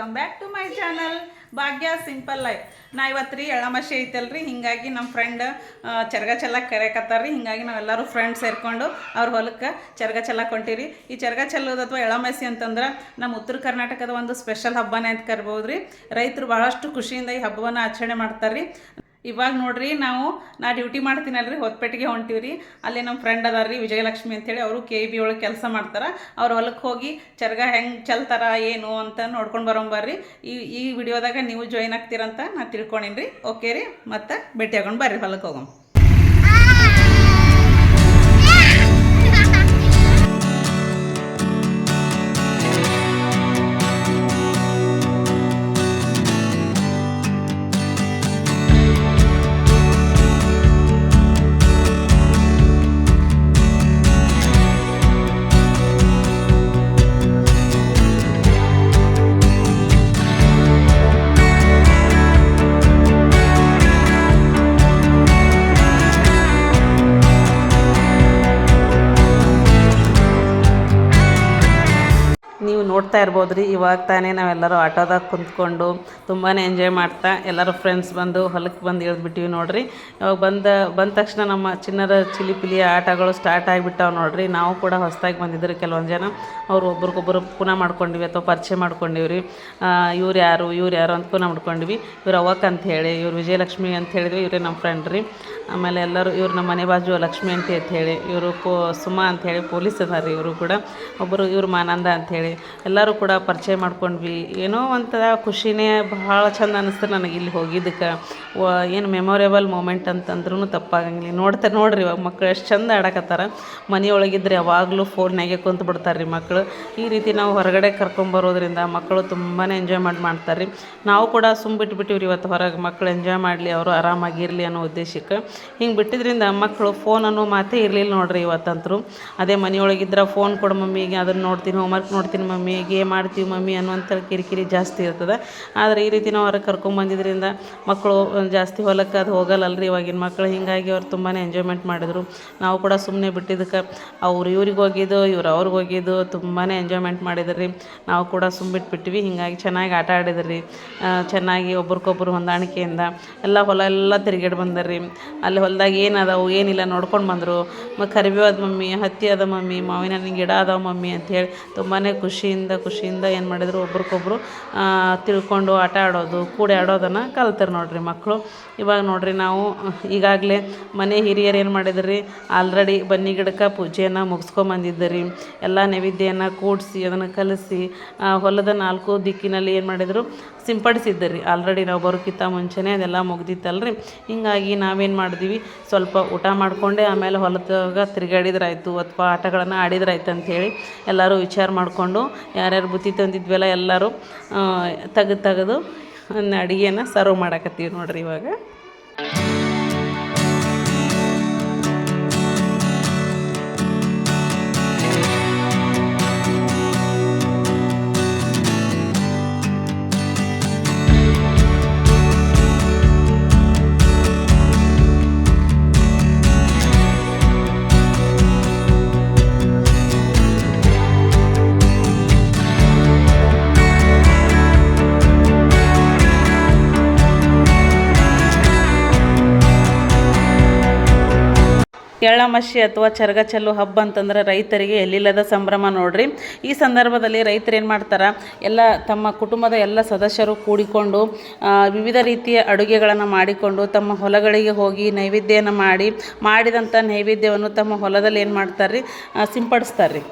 Welcome back to my channel Bhagya simple life ನಾ ಇವತ್ತು ರೀ ಎಳ್ಳಮಶಿ ಐತಲ್ರಿ, ಹಿಂಗಾಗಿ ನಮ್ಮ ಫ್ರೆಂಡ್ ಚರ್ಗ ಚೆಲ್ಲ ಕರೆಯಕತ್ತಾರ ರೀ ಹಿಂಗಾಗಿ ನಾವೆಲ್ಲರೂ ಫ್ರೆಂಡ್ ಸೇರಿಕೊಂಡು ಅವ್ರ ಹೊಲಕ್ಕೆ ಚರ್ಗ ಚೆಲ್ಲ ಕೊಂಟೀರಿ. ಈ ಚರ್ಗ ಚೆಲ್ಲೋದು ಅಥವಾ ಎಳಮಸಿ ಅಂತಂದ್ರೆ ನಮ್ಮ ಉತ್ತರ ಕರ್ನಾಟಕದ ಒಂದು ಸ್ಪೆಷಲ್ ಹಬ್ಬನೇ ಅಂತ ಕರ್ಬೋದು ರೀ ರೈತರು ಭಾಳಷ್ಟು ಖುಷಿಯಿಂದ ಈ ಹಬ್ಬವನ್ನು ಆಚರಣೆ ಮಾಡ್ತಾರೆ ರೀ ಇವಾಗ ನೋಡ್ರಿ ನಾವು, ನಾ ಡ್ಯೂಟಿ ಮಾಡ್ತೀನಲ್ರಿ ಹೊತ್ಪೇಟೆಗೆ ಹೊಂಟೀವಿ ರೀ ಅಲ್ಲಿ ನಮ್ಮ ಫ್ರೆಂಡ್ ಅದಾರ ರೀ ವಿಜಯಲಕ್ಷ್ಮಿ ಅಂತೇಳಿ, ಅವರು ಕೆ ಬಿ ಒಳಗೆ ಕೆಲಸ ಮಾಡ್ತಾರೆ. ಅವ್ರ ಹೊಲಕ್ಕೆ ಹೋಗಿ ಚರ್ಗ ಹೆಂಗೆ ಚೆಲ್ತಾರ, ಏನು ಅಂತ ನೋಡ್ಕೊಂಡು ಬರೋಂಬರ್ರಿ ಈ ಈ ವಿಡಿಯೋದಾಗ ನೀವು ಜಾಯ್ನ್ ಆಗ್ತೀರಂತ ನಾ ತಿಳ್ಕೊಂಡೀನಿ ರೀ ಓಕೆ ರೀ? ಮತ್ತೆ ಭೇಟಿ ಆಗೊಂಡು ಬರ್ರಿ ಹೊಲಕ್ಕೆ ಹೋಗೋಣ ನೋಡ್ತಾ ಇರ್ಬೋದು ರೀ ಇವಾಗ ತಾನೇ ನಾವೆಲ್ಲರೂ ಆಟೋದಾಗ ಕುಂತ್ಕೊಂಡು ತುಂಬಾ ಎಂಜಾಯ್ ಮಾಡ್ತಾ ಎಲ್ಲರೂ ಫ್ರೆಂಡ್ಸ್ ಬಂದು ಹೊಲಕ್ಕೆ ಬಂದು ಇಳಿದ್ಬಿಟ್ಟಿವಿ ನೋಡಿರಿ. ಇವಾಗ ಬಂದ ಬಂದ ತಕ್ಷಣ ನಮ್ಮ ಚಿನ್ನರ ಚಿಲಿ ಪಿಲಿ ಆಟಗಳು ಸ್ಟಾರ್ಟ್ ಆಗಿಬಿಟ್ಟಾವೆ ನೋಡಿರಿ. ನಾವು ಕೂಡ ಹೊಸದಾಗಿ ಬಂದಿದ್ರು ಕೆಲವೊಂದು ಜನ. ಅವ್ರು ಒಬ್ರಿಗೊಬ್ಬರು ಪುನಃ ಮಾಡ್ಕೊಂಡಿವಿ ಅಥವಾ ಪರಿಚಯ ಮಾಡ್ಕೊಂಡಿವಿ ರೀ ಇವ್ರು ಯಾರು ಇವ್ರು ಯಾರು ಅಂತ ಪುನಃ ಮಾಡ್ಕೊಂಡಿವಿ. ಇವ್ರು ಅವಕ್ ಅಂತ ಹೇಳಿ, ಇವ್ರು ವಿಜಯಲಕ್ಷ್ಮಿ ಅಂತ ಹೇಳಿದ್ವಿ, ಇವರೇ ನಮ್ಮ ಫ್ರೆಂಡ್ ರೀ. ಆಮೇಲೆ ಎಲ್ಲರೂ ಇವ್ರು ನಮ್ಮ ಮನೆ ಬಾಜು ಲಕ್ಷ್ಮಿ ಅಂತ ಹೇಳಿ, ಇವರು ಪೋ ಸುಮಾ ಅಂಥೇಳಿ ಪೊಲೀಸ್ ಅದಾರ ರೀ ಇವರು ಕೂಡ. ಒಬ್ಬರು ಇವ್ರು ಮಾನಂದ ಅಂಥೇಳಿ ಎಲ್ಲರೂ ಕೂಡ ಪರಿಚಯ ಮಾಡ್ಕೊಂಡ್ವಿ. ಏನೋ ಒಂಥರ ಖುಷಿನೇ ಭಾಳ ಚಂದ ಅನಿಸ್ತು ನನಗೆ ಇಲ್ಲಿ ಹೋಗಿದ್ದಕ್ಕೆ. ಏನು ಮೆಮೊರೇಬಲ್ ಮೂಮೆಂಟ್ ಅಂತಂದ್ರೂ ತಪ್ಪಾಗಂಗಿಲ್ಲ. ನೋಡ್ತಾರೆ ನೋಡ್ರಿ ಇವಾಗ ಮಕ್ಕಳು ಎಷ್ಟು ಚಂದ ಆಡಕತ್ತಾರ. ಮನೆಯೊಳಗಿದ್ರೆ ಯಾವಾಗಲೂ ಫೋನ್ನಾಗೆ ಕುಂತು ಬಿಡ್ತಾರೆ ರೀ ಮಕ್ಕಳು ಈ ರೀತಿ ನಾವು ಹೊರಗಡೆ ಕರ್ಕೊಂಬರೋದ್ರಿಂದ ಮಕ್ಕಳು ತುಂಬಾ ಎಂಜಾಯ್ ಮಾಡಿ ಮಾಡ್ತಾರೆ ರೀ ನಾವು ಕೂಡ ಸುಮ್ಮ ಬಿಟ್ಬಿಟ್ಟಿವ್ರಿ ಇವತ್ತು ಹೊರಗೆ. ಮಕ್ಕಳು ಎಂಜಾಯ್ ಮಾಡಲಿ, ಅವರು ಆರಾಮಾಗಿರಲಿ ಅನ್ನೋ ಉದ್ದೇಶಕ್ಕೆ. ಹಿಂಗೆ ಬಿಟ್ಟಿದ್ರಿಂದ ಮಕ್ಕಳು ಫೋನ್ ಅನ್ನೋ ಮಾತೇ ಇರಲಿಲ್ಲ ನೋಡ್ರಿ ಇವತ್ತಂತರು. ಅದೇ ಮನೆಯೊಳಗಿದ್ರೆ ಫೋನ್ ಕೊಡು ಮಮ್ಮಿಗೆ ಅದನ್ನು ನೋಡ್ತೀನಿ ಹೋಮ್ವರ್ಕ್ ನೋಡ್ತೀನಿ ಮಮ್ಮಿ ಗೇಮ್ ಆಡ್ತೀವಿ ಮಮ್ಮಿ ಅನ್ನುವಂಥ ಕಿರಿಕಿರಿ ಜಾಸ್ತಿ ಇರ್ತದೆ. ಆದರೆ ಈ ರೀತಿ ನಾವು ಹೊರಗೆ ಕರ್ಕೊಂಬಂದಿದ್ರಿಂದ ಮಕ್ಕಳು ಜಾಸ್ತಿ ಹೊಲಕ್ಕೆ ಅದು ಹೋಗಲ್ಲಲ್ರಿ ಇವಾಗಿನ ಮಕ್ಕಳು ಹಿಂಗಾಗಿ ಅವ್ರು ತುಂಬಾ ಎಂಜಾಯ್ಮೆಂಟ್ ಮಾಡಿದರು. ನಾವು ಕೂಡ ಸುಮ್ಮನೆ ಬಿಟ್ಟಿದ್ದಕ್ಕೆ ಅವ್ರು ಇವ್ರಿಗೆ ಹೋಗಿದ್ದು, ಇವ್ರು ಅವ್ರಿಗೆ ಹೋಗಿದ್ದು ತುಂಬಾ ಎಂಜಾಯ್ಮೆಂಟ್ ಮಾಡಿದ್ರಿ. ನಾವು ಕೂಡ ಸುಮ್ಮಿಟ್ಬಿಟ್ವಿ ಹಿಂಗಾಗಿ ಚೆನ್ನಾಗಿ ಆಟ ಆಡಿದ್ರಿ. ಚೆನ್ನಾಗಿ ಒಬ್ರಿಗೊಬ್ರು ಹೊಂದಾಣಿಕೆಯಿಂದ ಎಲ್ಲ ಹೊಲ ಎಲ್ಲ ತಿರುಗಾಡಿ ಬಂದರ್ರಿ ಅಲ್ಲಿ ಹೊಲ್ದಾಗ ಏನು ಅದಾವು ಏನಿಲ್ಲ ನೋಡ್ಕೊಂಡು ಬಂದರು. ಮತ್ತು ಕರಿಬೇವು ಅದ ಮಮ್ಮಿ ಹತ್ತಿ ಅದ ಮಮ್ಮಿ, ಮಾವಿನ ಹಣ್ಣಿನ ಗಿಡ ಅದಾವ ಮಮ್ಮಿ ಅಂಥೇಳಿ ತುಂಬಾ ಖುಷಿಯಿಂದ ಖುಷಿಯಿಂದ ಏನು ಮಾಡಿದ್ರು ಒಬ್ರಿಗೊಬ್ರು ತಿಳ್ಕೊಂಡು ಆಟ ಆಡೋದು, ಕೂಡಿ ಆಡೋದನ್ನು ಕಲ್ತಾರೆ ನೋಡ್ರಿ ಮಕ್ಕಳು ಇವಾಗ ನೋಡ್ರಿ ನಾವು ಈಗಾಗಲೇ ಮನೆ ಹಿರಿಯರು ಏನು ಮಾಡಿದ್ರಿ, ಆಲ್ರೆಡಿ ಬನ್ನಿ ಗಿಡಕ್ಕೆ ಪೂಜೆಯನ್ನು ಮುಗಿಸ್ಕೊಂಬಂದಿದ್ದರಿ ಎಲ್ಲ ನೈವೇದ್ಯನ ಕೂಡಿಸಿ, ಅದನ್ನು ಕಲಿಸಿ ಹೊಲದ ನಾಲ್ಕು ದಿಕ್ಕಿನಲ್ಲಿ ಏನು ಮಾಡಿದರು ಸಿಂಪಡಿಸಿದ್ದರಿ. ಆಲ್ರೆಡಿ ನಾವು ಬರೋಕ್ಕಿಂತ ಮುಂಚೆನೇ ಅದೆಲ್ಲ ಮುಗ್ದಿತ್ತಲ್ರಿ? ಹಿಂಗಾಗಿ ನಾವೇನು ಮಾಡಿದ್ವಿ? ಸ್ವಲ್ಪ ಊಟ ಮಾಡಿಕೊಂಡೆ ಆಮೇಲೆ ಹೊಲದಾಗ ತಿರುಗಾಡಿದ್ರಾಯ್ತು ಅಥವಾ ಆಟಗಳನ್ನು ಆಡಿದ್ರಾಯ್ತು ಅಂಥೇಳಿ ಎಲ್ಲರೂ ವಿಚಾರ ಮಾಡಿಕೊಂಡು ಯಾರ್ಯಾರು ಬುತ್ತಿ ತಂದಿದ್ವಲ್ಲ ಎಲ್ಲರೂ ತೆಗೆದು ತೆಗೆದು ಅಡುಗೆನ ಸರ್ವ್ ಮಾಡಕತ್ತೀವಿ ನೋಡಿರಿ ಇವಾಗ. ಎಳ್ಳಮಶಿ ಅಥವಾ ಚರಗ ಚೆಲ್ಲು ಹಬ್ಬ ಅಂತಂದ್ರೆ ರೈತರಿಗೆ ಎಲ್ಲಿಲ್ಲದ ಸಂಭ್ರಮ ನೋಡ್ರಿ. ಈ ಸಂದರ್ಭದಲ್ಲಿ ರೈತರು ಏನು ಮಾಡ್ತಾರೆ, ಎಲ್ಲ ತಮ್ಮ ಕುಟುಂಬದ ಎಲ್ಲ ಸದಸ್ಯರು ಕೂಡಿಕೊಂಡು ವಿವಿಧ ರೀತಿಯ ಅಡುಗೆಗಳನ್ನು ಮಾಡಿಕೊಂಡು, ತಮ್ಮ ಹೊಲಗಳಿಗೆ ಹೋಗಿ ನೈವೇದ್ಯನ ಮಾಡಿ ಮಾಡಿದಂಥ ನೈವೇದ್ಯವನ್ನು ತಮ್ಮ ಹೊಲದಲ್ಲಿ ಏನು ಮಾಡ್ತಾರೆ ರೀ ಸಿಂಪಡಿಸ್ತಾರೆ ರೀ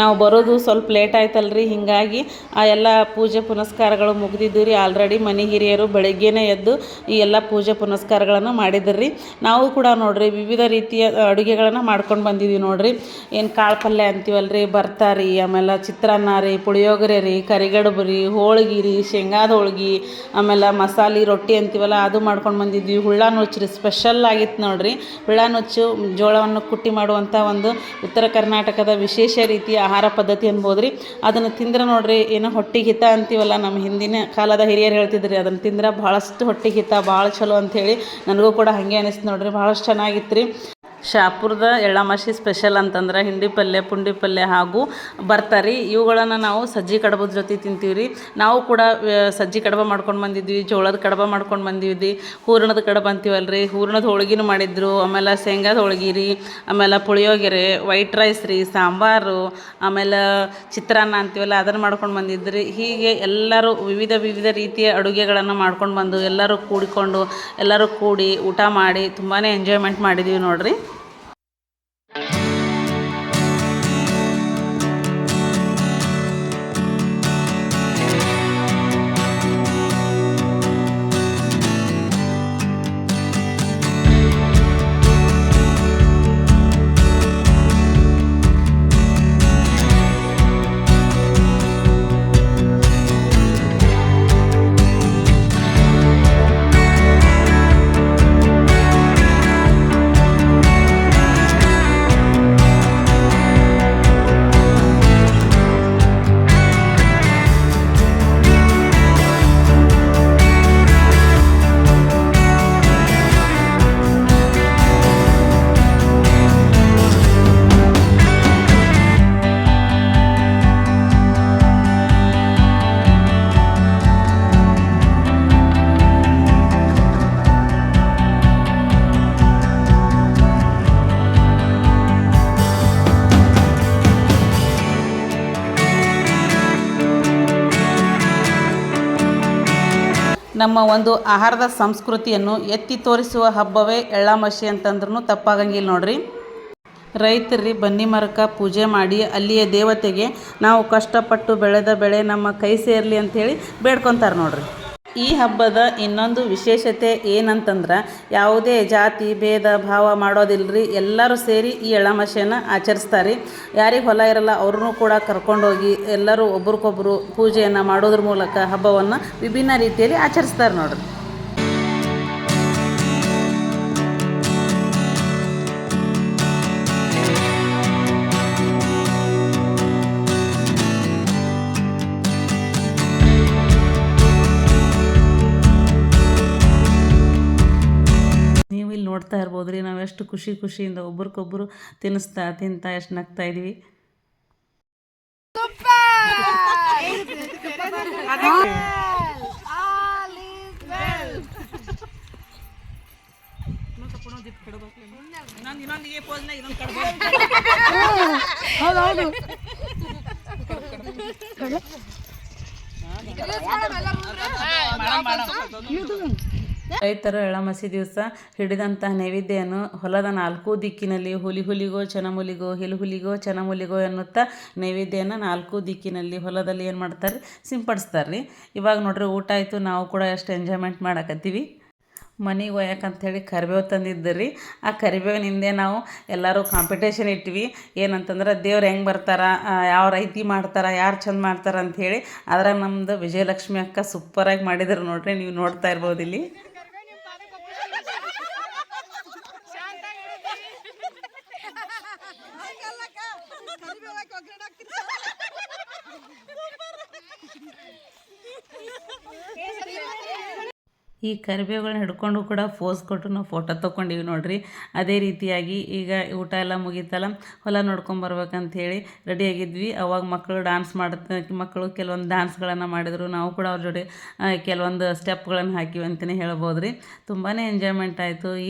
ನಾವು ಬರೋದು ಸ್ವಲ್ಪ ಲೇಟ್ ಆಯ್ತಲ್ರಿ. ಹಿಂಗಾಗಿ ಆ ಎಲ್ಲ ಪೂಜೆ ಪುನಸ್ಕಾರಗಳು ಮುಗ್ದಿದ್ದು ರೀ ಆಲ್ರೆಡಿ ಮನೆ ಹಿರಿಯರು ಬೆಳಗ್ಗೆನೇ ಎದ್ದು ಈ ಎಲ್ಲ ಪೂಜೆ ಪುನಸ್ಕಾರಗಳನ್ನು ಮಾಡಿದ್ರು. ರೀ ನಾವು ಕೂಡ ನೋಡ್ರಿ, ವಿವಿಧ ರೀತಿಯ ಅಡುಗೆಗಳನ್ನು ಮಾಡ್ಕೊಂಡು ಬಂದಿದ್ದೀವಿ ನೋಡ್ರಿ. ಏನು ಕಾಳು ಪಲ್ಯ ಅಂತೀವಲ್ರಿ ಬರ್ತಾರಿ ಆಮೇಲೆ ಚಿತ್ರಾನ್ನ ರೀ, ಪುಳಿಯೋಗರೆ ರೀ, ಕರಿಗಡುಬು ರೀ, ಹೋಳ್ಗೆ ರೀ, ಶೇಂಗಾದ ಹೋಳ್ಗೆ, ಆಮೇಲೆ ಮಸಾಲೆ ರೊಟ್ಟಿ ಅಂತೀವಲ್ಲ, ಅದು ಮಾಡ್ಕೊಂಡು ಬಂದಿದ್ವಿ. ಹುಳ್ಳ ನುಚ್ಚು ರೀ ಸ್ಪೆಷಲ್ ಆಗಿತ್ತು ನೋಡ್ರಿ. ಹುಳ್ಳ ನುಚ್ಚು ಜೋಳವನ್ನು ಕುಟ್ಟಿ ಮಾಡುವಂಥ ಒಂದು ಉತ್ತರ ಕರ್ನಾಟಕದ ವಿಶೇಷ ರೀತಿಯ ಆಹಾರ ಪದ್ಧತಿ ಅನ್ಬೋದು ರೀ ಅದನ್ನು ತಿಂದ್ರೆ ನೋಡ್ರಿ, ಏನೋ ಹೊಟ್ಟೆಗೆ ಹಿತ ಅಂತೀವಲ್ಲ, ನಮ್ಮ ಹಿಂದಿನ ಕಾಲದ ಹಿರಿಯರು ಹೇಳ್ತಿದ್ರಿ, ಅದನ್ನು ತಿಂದ್ರೆ ಭಾಳಷ್ಟು ಹೊಟ್ಟೆಗೆ ಹಿತ ಭಾಳ ಚಲೋ ಅಂಥೇಳಿ ನನಗೂ ಕೂಡ ಹಾಗೆ ಅನಿಸ್ತು ನೋಡ್ರಿ ಭಾಳಷ್ಟು ಚೆನ್ನಾಗಿತ್ತು ರೀ ಶಾಪುರದ ಎಳ್ಳಮಾಸಿ ಸ್ಪೆಷಲ್ ಅಂತಂದ್ರೆ ಹಿಂಡಿ ಪಲ್ಯ, ಪುಂಡಿ ಪಲ್ಯ ಹಾಗೂ ಬರ್ತಾರಿ. ಇವುಗಳನ್ನು ನಾವು ಸಜ್ಜಿ ಕಡಬದ ಜೊತೆ ತಿಂತೀವಿ ರೀ ನಾವು ಕೂಡ ಸಜ್ಜಿ ಕಡಬ ಮಾಡ್ಕೊಂಡು ಬಂದಿದ್ವಿ, ಜೋಳದ ಕಡಬ ಮಾಡ್ಕೊಂಡು ಬಂದಿದ್ವಿ, ಹೂರಣದ ಕಡಬ ಅಂತೀವಲ್ಲ ರೀ ಹೂರಣದ ಹೋಳ್ಗಿನೂ ಮಾಡಿದ್ರು, ಆಮೇಲೆ ಶೇಂಗಾದ ಹೋಳಿಗೆ ರೀ, ಆಮೇಲೆ ಪುಳಿಯೋಗರೆ ವೈಟ್ ರೈಸ್ ರೀ, ಸಾಂಬಾರು, ಆಮೇಲೆ ಚಿತ್ರಾನ್ನ ಅಂತೀವಲ್ಲ, ಅದನ್ನು ಮಾಡ್ಕೊಂಡು ಬಂದಿದ್ರಿ. ಹೀಗೆ ಎಲ್ಲರೂ ವಿವಿಧ ವಿವಿಧ ರೀತಿಯ ಅಡುಗೆಗಳನ್ನು ಮಾಡ್ಕೊಂಡು ಬಂದು ಎಲ್ಲರೂ ಕೂಡಿಕೊಂಡು, ಎಲ್ಲರೂ ಕೂಡಿ ಊಟ ಮಾಡಿ ತುಂಬಾ ಎಂಜಾಯ್ಮೆಂಟ್ ಮಾಡಿದ್ದೀವಿ ನೋಡ್ರಿ. ನಮ್ಮ ಒಂದು ಆಹಾರದ ಸಂಸ್ಕೃತಿಯನ್ನು ಎತ್ತಿ ತೋರಿಸುವ ಹಬ್ಬವೇ ಎಳ್ಳಾಮಶಿ ಅಂತಂದ್ರೂ ತಪ್ಪಾಗಂಗಿಲ್ಲ ನೋಡ್ರಿ. ರೈತರಿ ಬನ್ನಿ ಮರಕ ಪೂಜೆ ಮಾಡಿ ಅಲ್ಲಿಯ ದೇವತೆಗೆ ನಾವು ಕಷ್ಟಪಟ್ಟು ಬೆಳೆದ ಬೆಳೆ ನಮ್ಮ ಕೈ ಸೇರಲಿ ಅಂಥೇಳಿ ಬೇಡ್ಕೊತಾರೆ ನೋಡ್ರಿ. ಈ ಹಬ್ಬದ ಇನ್ನೊಂದು ವಿಶೇಷತೆ ಏನಂತಂದ್ರೆ ಯಾವುದೇ ಜಾತಿ, ಭೇದ, ಭಾವ ಮಾಡೋದಿಲ್ಲರಿ ಎಲ್ಲರೂ ಸೇರಿ ಈ ಎಳಮಾಸೆಯನ್ನು ಆಚರಿಸ್ತಾರೆ. ಯಾರಿಗೆ ಹೊಲ ಇರಲ್ಲ ಅವ್ರನ್ನೂ ಕೂಡ ಕರ್ಕೊಂಡೋಗಿ ಎಲ್ಲರೂ ಒಬ್ರಿಗೊಬ್ರು ಪೂಜೆಯನ್ನು ಮಾಡೋದ್ರ ಮೂಲಕ ಹಬ್ಬವನ್ನು ವಿಭಿನ್ನ ರೀತಿಯಲ್ಲಿ ಆಚರಿಸ್ತಾರೆ ನೋಡ್ರಿ. ನೋಡ್ತಾ ಇರ್ಬೋದು ರೀ ನಾವು ಎಷ್ಟು ಖುಷಿ ಖುಷಿಯಿಂದ ಒಬ್ರಿಗೊಬ್ರು ತಿನ್ನಿಸ್ತಾ ತಿಂತಾ ಎಷ್ಟು ನಗ್ತಾ ಇದೀವಿ. ರೈತರು ಎಳಮಸಿ ದಿವಸ ಹಿಡಿದಂತಹ ನೈವೇದ್ಯನು ಹೊಲದ ನಾಲ್ಕು ದಿಕ್ಕಿನಲ್ಲಿ ಹುಲಿ ಹುಲಿಗೋ ಚನಮುಲಿಗೋ ಹಿಲು ಹುಲಿಗೋ ಚನಮುಲಿಗೋ ಎನ್ನುತ್ತಾ ನೈವೇದ್ಯನ ನಾಲ್ಕು ದಿಕ್ಕಿನಲ್ಲಿ ಹೊಲದಲ್ಲಿ ಏನು ಮಾಡ್ತಾರೆ? ಸಿಂಪಡಿಸ್ತಾರೆ ರೀ ಇವಾಗ ನೋಡ್ರಿ, ಊಟ ಆಯಿತು, ನಾವು ಕೂಡ ಎಷ್ಟು ಎಂಜಾಯ್ಮೆಂಟ್ ಮಾಡಕತ್ತೀವಿ. ಮನೆಗೆ ಒಯ್ಯಕ್ಕಂಥೇಳಿ ಕರಿಬೇವು ತಂದಿದ್ದು ರೀ ಆ ಕರಿಬೇವಿನಿಂದೆ ನಾವು ಎಲ್ಲರೂ ಕಾಂಪಿಟೇಷನ್ ಇಟ್ವಿ. ಏನಂತಂದ್ರೆ, ದೇವ್ರು ಹೆಂಗೆ ಬರ್ತಾರ ಯಾವ ರೈತಿ ಮಾಡ್ತಾರೆ, ಯಾರು ಚಂದ ಮಾಡ್ತಾರ ಅಂಥೇಳಿ ಅದ್ರಾಗ ನಮ್ಮದು ವಿಜಯಲಕ್ಷ್ಮಿ ಅಕ್ಕ ಸೂಪರಾಗಿ ಮಾಡಿದ್ರು ನೋಡ್ರಿ, ನೀವು ನೋಡ್ತಾ ಇರ್ಬೋದು ಇಲ್ಲಿ ಈ ಕರಿಬೇವುಗಳನ್ನ ಹಿಡ್ಕೊಂಡು ಕೂಡ ಫೋಸ್ ಕೊಟ್ಟು ನಾವು ಫೋಟೋ ತೊಗೊಂಡಿವಿ ನೋಡ್ರಿ. ಅದೇ ರೀತಿಯಾಗಿ ಈಗ ಊಟ ಎಲ್ಲ ಮುಗೀತಲ್ಲ, ಹೊಲ ರೆಡಿ ರೆಡಿಯಾಗಿದ್ವಿ ಅವಾಗ ಮಕ್ಕಳು ಡ್ಯಾನ್ಸ್ ಮಾಡುತ್ತ ಮಕ್ಕಳು ಕೆಲವೊಂದು ಡ್ಯಾನ್ಸ್ಗಳನ್ನು ಮಾಡಿದರು. ನಾವು ಕೂಡ ಅವ್ರ ಜೊತೆ ಕೆಲವೊಂದು ಸ್ಟೆಪ್ಗಳನ್ನು ಹಾಕಿವಿ ಅಂತಲೇ ಹೇಳ್ಬೋದು ರೀ ತುಂಬಾ ಎಂಜಾಯ್ಮೆಂಟ್ ಆಯಿತು. ಈ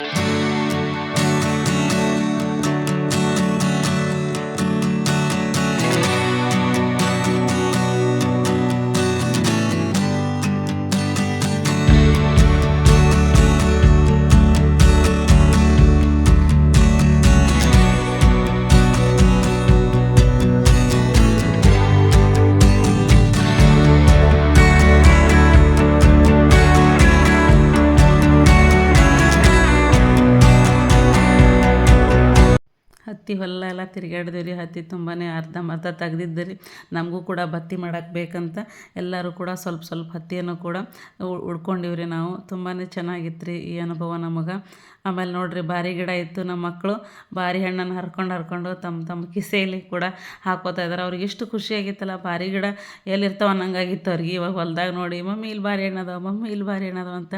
ಹತ್ತಿ ಹೊಲ ಎಲ್ಲ ತಿರುಗಾಡಿದ್ವಿ ರೀ, ಹತ್ತಿ ತುಂಬಾ ಅರ್ಧಂಬರ್ಧ ತೆಗ್ದಿದ್ದು ರೀ. ನಮಗೂ ಕೂಡ ಬತ್ತಿ ಮಾಡೋಕ್ಕೆ ಬೇಕಂತ ಎಲ್ಲರೂ ಕೂಡ ಸ್ವಲ್ಪ ಸ್ವಲ್ಪ ಹತ್ತಿಯನ್ನು ಕೂಡ ಉಡ್ಕೊಂಡಿವ್ರಿ ನಾವು. ತುಂಬಾ ಚೆನ್ನಾಗಿತ್ತು ರೀ ಈ ಅನುಭವ ನಮಗೆ. ಆಮೇಲೆ ನೋಡ್ರಿ ಬಾರಿ ಗಿಡ ಇತ್ತು ನಮ್ಮ ಮಕ್ಕಳು ಬಾರಿ ಹಣ್ಣನ್ನು ಹರ್ಕೊಂಡು ಹರ್ಕೊಂಡು ತಮ್ಮ ತಮ್ಮ ಕಿಸೆಯಲ್ಲಿ ಕೂಡ ಹಾಕೋತಾ ಇದ್ದಾರೆ ಅವ್ರಿಗೆ ಎಷ್ಟು ಖುಷಿಯಾಗಿತ್ತಲ್ಲ ಬಾರಿ ಗಿಡ ಎಲ್ಲಿರ್ತಾವ ಅನ್ನಂಗಾಗಿತ್ತು ಅವ್ರಿಗೆ. ಇವಾಗ ಹೊಲ್ದಾಗ ನೋಡಿ, ಮಮ್ಮಿ, ಇಲ್ಲಿ ಬಾರಿ ಹಣ್ಣದವ ಮಮ್ಮಿ, ಇಲ್ಲಿ ಬಾರಿ ಹಣ್ಣದವ ಅಂತ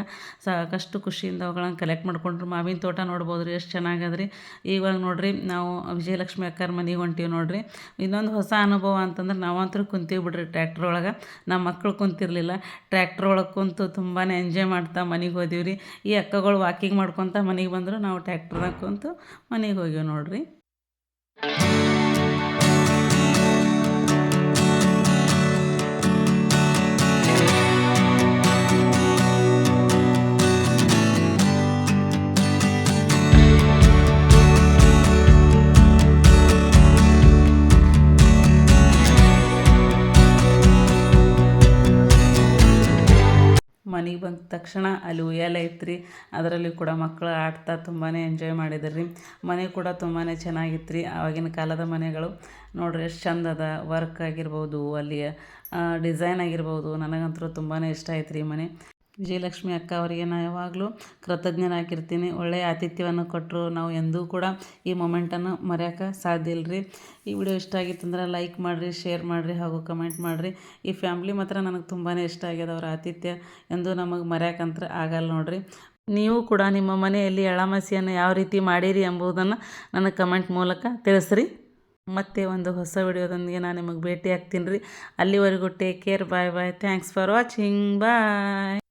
ಸಾಕಷ್ಟು ಖುಷಿಯಿಂದ ಅವುಗಳನ್ನ ಕಲೆಕ್ಟ್ ಮಾಡ್ಕೊಂಡ್ರು. ಮಾವಿನ ತೋಟ ನೋಡ್ಬೋದು ರೀ, ಎಷ್ಟು ಚೆನ್ನಾಗದ್ರಿ ಇವಾಗ ನೋಡ್ರಿ ನಾವು ವಿಜಯಲಕ್ಷ್ಮಿ ಅಕ್ಕಾರ ಮನೆಗೆ ಹೊಂಟೀವಿ ನೋಡ್ರಿ. ಇನ್ನೊಂದು ಹೊಸ ಅನುಭವ ಅಂತಂದ್ರೆ ನಾವಂತೂ ಕುಂತೀವಿ ಬಿಡ್ರಿ ಟ್ರ್ಯಾಕ್ಟ್ರ್ ಒಳಗೆ. ನಮ್ಮ ಮಕ್ಕಳು ಕುಂತಿರಲಿಲ್ಲ. ಟ್ರ್ಯಾಕ್ಟ್ರ್ ಒಳಗೆ ಕುಂತು ತುಂಬಾ ಎಂಜಾಯ್ ಮಾಡ್ತಾ ಮನೆಗೆ ಹೋದಿವಿ ರೀ ಈ ಅಕ್ಕಗಳು ವಾಕಿಂಗ್ ಮಾಡ್ಕೊತ ಮನೆಗೆ ಬಂದರು ನಾವು ಟ್ರ್ಯಾಕ್ಟ್ರ್ನಾಗ ಕುಂತು ಮನೆಗೆ ಹೋಗಿವಿ ನೋಡ್ರಿ. ತಕ್ಷಣ ಅಲ್ಲಿ ಉಯ್ಯಾಲೆ ಐತ್ರಿ. ಅದರಲ್ಲಿ ಕೂಡ ಮಕ್ಕಳು ಆಡ್ತಾ ತುಂಬಾ ಎಂಜಾಯ್ ಮಾಡಿದ್ರು. ರೀ ಮನೆ ಕೂಡ ತುಂಬಾ ಚೆನ್ನಾಗಿತ್ತು ರೀ ಆವಾಗಿನ ಕಾಲದ ಮನೆಗಳು ನೋಡ್ರಿ ಎಷ್ಟು ಚಂದದ ವರ್ಕ್ ಆಗಿರ್ಬೋದು ಅಲ್ಲಿಯ ಡಿಸೈನ್ ಆಗಿರ್ಬೋದು. ನನಗಂತೂ ತುಂಬಾ ಇಷ್ಟ ಆಯ್ತು ರೀ ಮನೆ. ವಿಜಯಲಕ್ಷ್ಮಿ ಅಕ್ಕ ಅವರಿಗೆ ನಾನು ಯಾವಾಗಲೂ ಕೃತಜ್ಞನಾಗಿರ್ತೀನಿ. ಒಳ್ಳೆಯ ಆತಿಥ್ಯವನ್ನು ಕೊಟ್ಟರು ನಾವು ಎಂದೂ ಕೂಡ ಈ ಮೊಮೆಂಟನ್ನು ಮರೆಯೋಕೆ ಸಾಧ್ಯ ಇಲ್ಲ ರೀ ಈ ವಿಡಿಯೋ ಇಷ್ಟ ಆಗಿತ್ತಂದ್ರೆ ಲೈಕ್ ಮಾಡಿರಿ, ಶೇರ್ ಮಾಡಿರಿ ಹಾಗೂ ಕಮೆಂಟ್ ಮಾಡಿರಿ. ಈ ಫ್ಯಾಮ್ಲಿ ಮಾತ್ರ ನನಗೆ ತುಂಬಾ ಇಷ್ಟ ಆಗ್ಯದ ಅವರ ಆತಿಥ್ಯ ಎಂದು ನಮಗೆ ಮರೆಯೋಕಂತ್ರ ಆಗಲ್ಲ ನೋಡಿರಿ. ನೀವು ಕೂಡ ನಿಮ್ಮ ಮನೆಯಲ್ಲಿ ಎಳಮಸಿಯನ್ನು ಯಾವ ರೀತಿ ಮಾಡಿರಿ ಎಂಬುದನ್ನು ನನಗೆ ಕಮೆಂಟ್ ಮೂಲಕ ತಿಳಿಸ್ರಿ. ಮತ್ತೆ ಒಂದು ಹೊಸ ವಿಡಿಯೋದೊಂದಿಗೆ ನಾನು ನಿಮಗೆ ಭೇಟಿ ಆಗ್ತೀನಿ ರೀ. ಅಲ್ಲಿವರೆಗೂ take care bye bye thanks for watching bye